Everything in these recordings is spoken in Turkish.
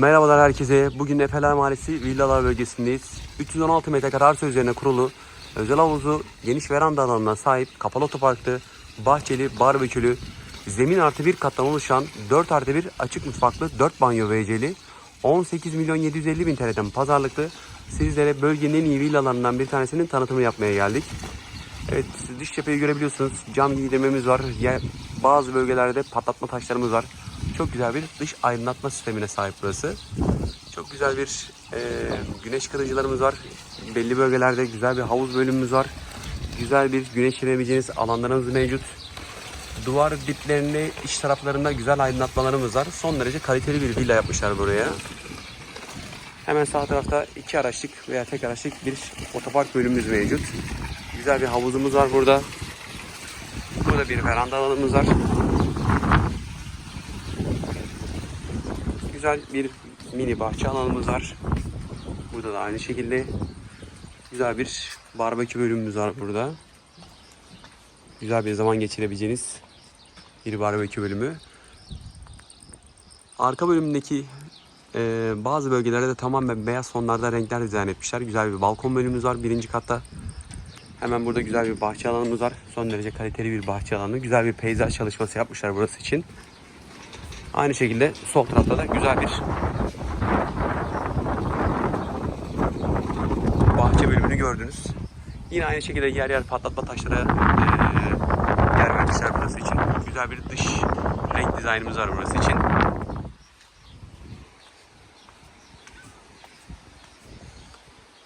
Merhabalar herkese. Bugün Efeler Mahallesi Villalar bölgesindeyiz. 316 metrekare arsa üzerine kurulu özel havuzu, geniş veranda alanına sahip kapalı otoparklı, bahçeli, barbekülü, zemin artı bir kattan oluşan 4 artı 1 açık mutfaklı 4 banyo WC'li 18 milyon 750 bin TL'den pazarlıklı sizlere bölgenin en iyi villalarından bir tanesinin tanıtımı yapmaya geldik. Evet dış cepheyi görebiliyorsunuz. Cam giydirmemiz var. Bazı bölgelerde patlatma taşlarımız var. Çok güzel bir dış aydınlatma sistemine sahip burası. Çok güzel bir e, güneş kırıcılarımız var. Belli bölgelerde güzel bir havuz bölümümüz var. Güzel bir güneşlenebileceğiniz alanlarımız mevcut. Duvar diplerinde iç taraflarında güzel aydınlatmalarımız var. Son derece kaliteli bir villa yapmışlar buraya. Hemen sağ tarafta iki araçlık veya tek araçlık bir otopark bölümümüz mevcut. Güzel bir havuzumuz var burada. Burada bir veranda alanımız var. Güzel bir mini bahçe alanımız var. Burada da aynı şekilde güzel bir barbekü bölümümüz var burada. Güzel bir zaman geçirebileceğiniz bir barbekü bölümü. Arka bölümündeki e, bazı bölgelerde de tamamen beyaz tonlarda renkler dizayn etmişler. Güzel bir balkon bölümümüz var birinci katta. Hemen burada güzel bir bahçe alanımız var. Son derece kaliteli bir bahçe alanı. Güzel bir peyzaj çalışması yapmışlar burası için. Aynı şekilde sol tarafta da güzel bir bahçe bölümünü gördünüz. Yine aynı şekilde yer yer patlatma taşlara yer vermişler burası için. Güzel bir dış renk dizaynımız var burası için.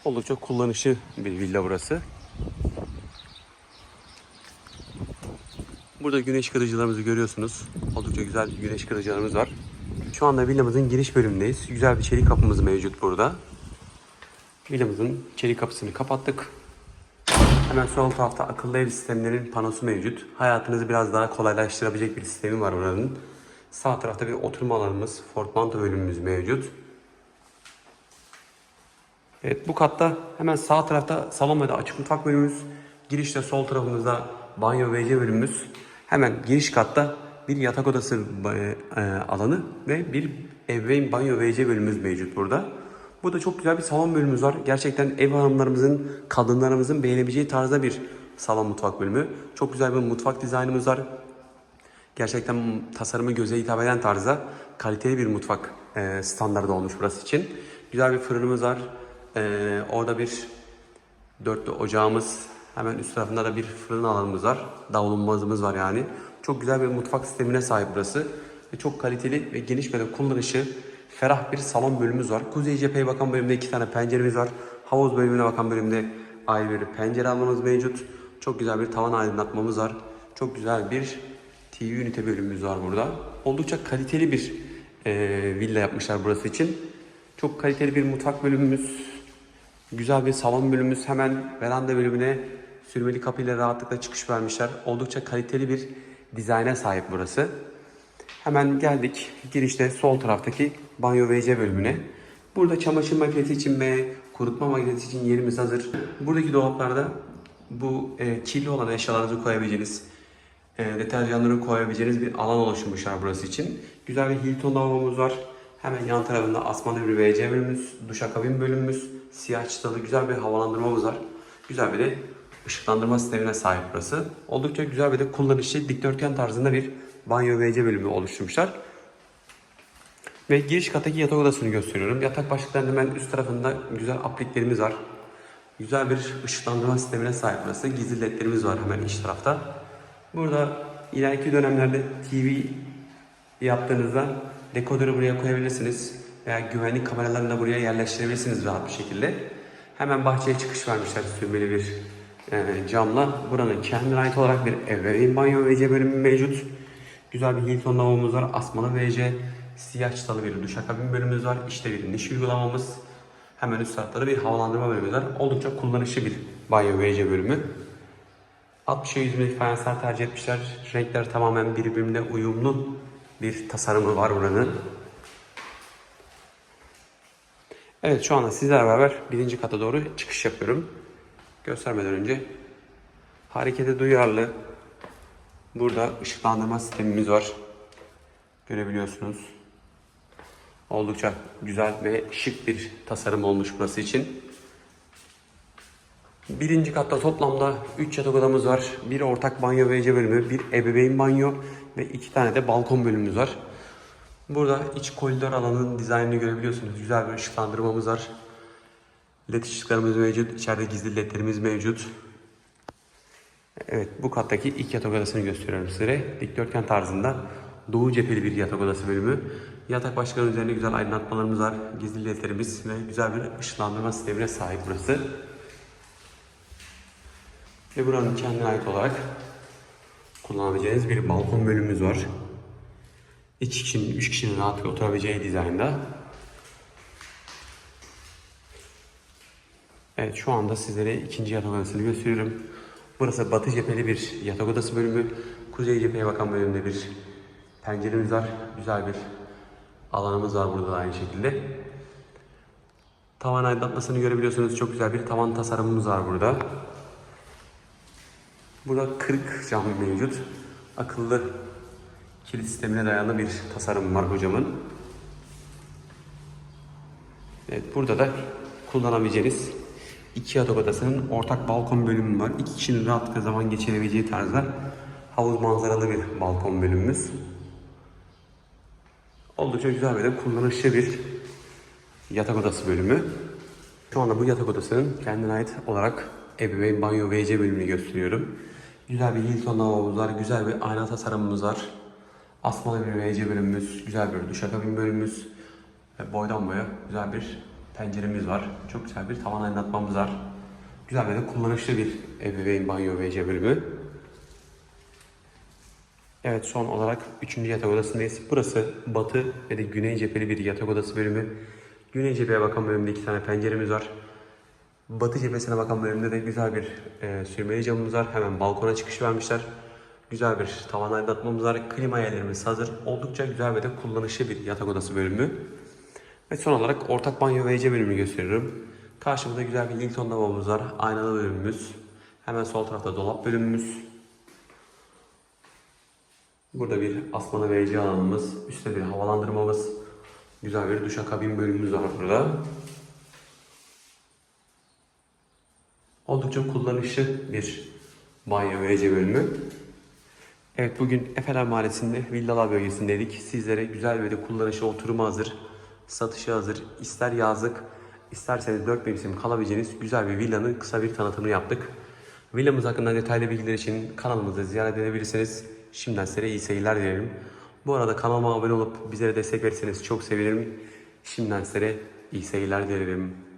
Oldukça kullanışlı bir villa burası. Burada güneş kırıcılarımızı görüyorsunuz. Oldukça güzel güneş kırıcılarımız var. Şu anda villamızın giriş bölümündeyiz. Güzel bir çelik kapımız mevcut burada. Villamızın çelik kapısını kapattık. Hemen sol tarafta akıllı ev sistemlerinin panosu mevcut. Hayatınızı biraz daha kolaylaştırabilecek bir sistemi var buranın. Sağ tarafta bir oturma alanımız, portmanto bölümümüz mevcut. Evet bu katta hemen sağ tarafta salon ve de açık mutfak bölümümüz. Girişte sol tarafımızda banyo WC bölümümüz. Hemen giriş katta bir yatak odası e, e, alanı ve bir ebeveyn banyo WC bölümümüz mevcut burada. Burada çok güzel bir salon bölümümüz var. Gerçekten ev hanımlarımızın, kadınlarımızın beğenebileceği tarzda bir salon mutfak bölümü. Çok güzel bir mutfak dizaynımız var. Gerçekten tasarımı göze hitap eden tarzda kaliteli bir mutfak e, standardı olmuş burası için. Güzel bir fırınımız var. E, orada bir dörtlü ocağımız. Hemen üst tarafında da bir fırın alanımız var. Davlumbazımız var yani. Çok güzel bir mutfak sistemine sahip burası. Ve çok kaliteli ve geniş ve kullanışı ferah bir salon bölümümüz var. Kuzey cepheye bakan bölümde iki tane penceremiz var. Havuz bölümüne bakan bölümde ayrı bir pencere alanımız mevcut. Çok güzel bir tavan aydınlatmamız var. Çok güzel bir TV ünite bölümümüz var burada. Oldukça kaliteli bir e, villa yapmışlar burası için. Çok kaliteli bir mutfak bölümümüz. Güzel bir salon bölümümüz. Hemen veranda bölümüne sürmeli kapıyla rahatlıkla çıkış vermişler. Oldukça kaliteli bir dizayna sahip burası. Hemen geldik girişte sol taraftaki banyo WC bölümüne. Burada çamaşır makinesi için ve kurutma makinesi için yerimiz hazır. Buradaki dolaplarda bu e, kirli olan eşyalarınızı koyabileceğiniz, e, deterjanları koyabileceğiniz bir alan oluşturmuşlar burası için. Güzel bir Hilton lavabomuz var. Hemen yan tarafında asmalı bir WC bölümümüz, duşakabin bölümümüz, siyah çıtalı güzel bir havalandırmamız var. Güzel bir de ışıklandırma sistemine sahip burası. Oldukça güzel bir de kullanışlı dikdörtgen tarzında bir banyo WC bölümü oluşturmuşlar. Ve giriş kattaki yatak odasını gösteriyorum. Yatak başlıklarının hemen üst tarafında güzel apliklerimiz var. Güzel bir ışıklandırma sistemine sahip burası. Gizli ledlerimiz var hemen iç tarafta. Burada ileriki dönemlerde TV yaptığınızda dekodörü buraya koyabilirsiniz. Veya güvenlik kameralarını da buraya yerleştirebilirsiniz rahat bir şekilde. Hemen bahçeye çıkış vermişler sürmeli bir e, camla. Buranın kendine ait olarak bir ebeveyn banyo WC bölümü mevcut. Güzel bir Hilton lavabomuz var. Asmalı WC. Siyah çıtalı bir duşakabin bölümümüz var. İşte bir niş uygulamamız. Hemen üst tarafta da bir havalandırma bölümümüz var. Oldukça kullanışlı bir banyo WC bölümü. 60'a 100 milik fayanslar tercih etmişler. Renkler tamamen birbirine uyumlu bir tasarımı var buranın. Evet şu anda sizlerle beraber birinci kata doğru çıkış yapıyorum. Göstermeden önce harekete duyarlı burada ışıklandırma sistemimiz var. Görebiliyorsunuz. Oldukça güzel ve şık bir tasarım olmuş burası için. Birinci katta toplamda 3 yatak odamız var. Bir ortak banyo ve bölümü, bir ebeveyn banyo ve iki tane de balkon bölümümüz var. Burada iç koridor alanının dizaynını görebiliyorsunuz. Güzel bir ışıklandırmamız var. LED ışıklarımız mevcut. İçeride gizli ledlerimiz mevcut. Evet bu kattaki ilk yatak odasını gösteriyorum size. Dikdörtgen tarzında doğu cepheli bir yatak odası bölümü. Yatak başkanı üzerinde güzel aydınlatmalarımız var. Gizli ledlerimiz ve güzel bir ışıklandırma sistemine sahip burası. Ve buranın kendine ait olarak kullanabileceğiniz bir balkon bölümümüz var. İki kişinin, üç kişinin rahat oturabileceği dizaynda. Evet şu anda sizlere ikinci yatak odasını gösteriyorum. Burası batı cepheli bir yatak odası bölümü. Kuzey cepheye bakan bölümde bir penceremiz var. Güzel bir alanımız var burada da aynı şekilde. Tavan aydınlatmasını görebiliyorsunuz. Çok güzel bir tavan tasarımımız var burada. Burada kırık cam mevcut. Akıllı kilit sistemine dayalı bir tasarım var hocamın. Evet burada da kullanabileceğiniz iki yatak odasının ortak balkon bölümü var. İki kişinin rahatlıkla zaman geçirebileceği tarzda havuz manzaralı bir balkon bölümümüz. Oldukça güzel ve de kullanışlı bir yatak odası bölümü. Şu anda bu yatak odasının kendine ait olarak ebeveyn banyo WC bölümünü gösteriyorum. Güzel bir Hilton lavabomuz var, güzel bir ayna tasarımımız var. Asmalı bir WC bölümümüz, güzel bir duşakabin bölümümüz ve boydan boya güzel bir penceremiz var. Çok güzel bir tavan aydınlatmamız var. Güzel ve de kullanışlı bir ebeveyn banyo WC bölümü. Evet son olarak 3. yatak odasındayız. Burası batı ve de güney cepheli bir yatak odası bölümü. Güney cepheye bakan bölümde iki tane penceremiz var. Batı cephesine bakan bölümde de güzel bir e, sürmeli camımız var. Hemen balkona çıkış vermişler. Güzel bir tavan aydınlatmamız var. Klima yerlerimiz hazır. Oldukça güzel ve de kullanışlı bir yatak odası bölümü. Ve son olarak ortak banyo ve WC bölümünü gösteriyorum. Karşımızda güzel bir Hilton lavabomuz var. Aynalı bölümümüz. Hemen sol tarafta dolap bölümümüz. Burada bir asmalı WC alanımız. Üstte bir havalandırmamız. Güzel bir duşakabin bölümümüz var burada. Oldukça kullanışlı bir banyo WC bölümü. Evet bugün Efeler Mahallesi'nde villalar bölgesindeydik. Sizlere güzel ve de kullanışlı oturuma hazır, satışa hazır, ister yazlık, isterseniz 4 mevsim kalabileceğiniz güzel bir villanın kısa bir tanıtımını yaptık. Villamız hakkında detaylı bilgiler için kanalımızı ziyaret edebilirsiniz. Şimdiden size iyi seyirler dilerim. Bu arada kanalıma abone olup bizlere destek verirseniz çok sevinirim. Şimdiden size iyi seyirler dilerim.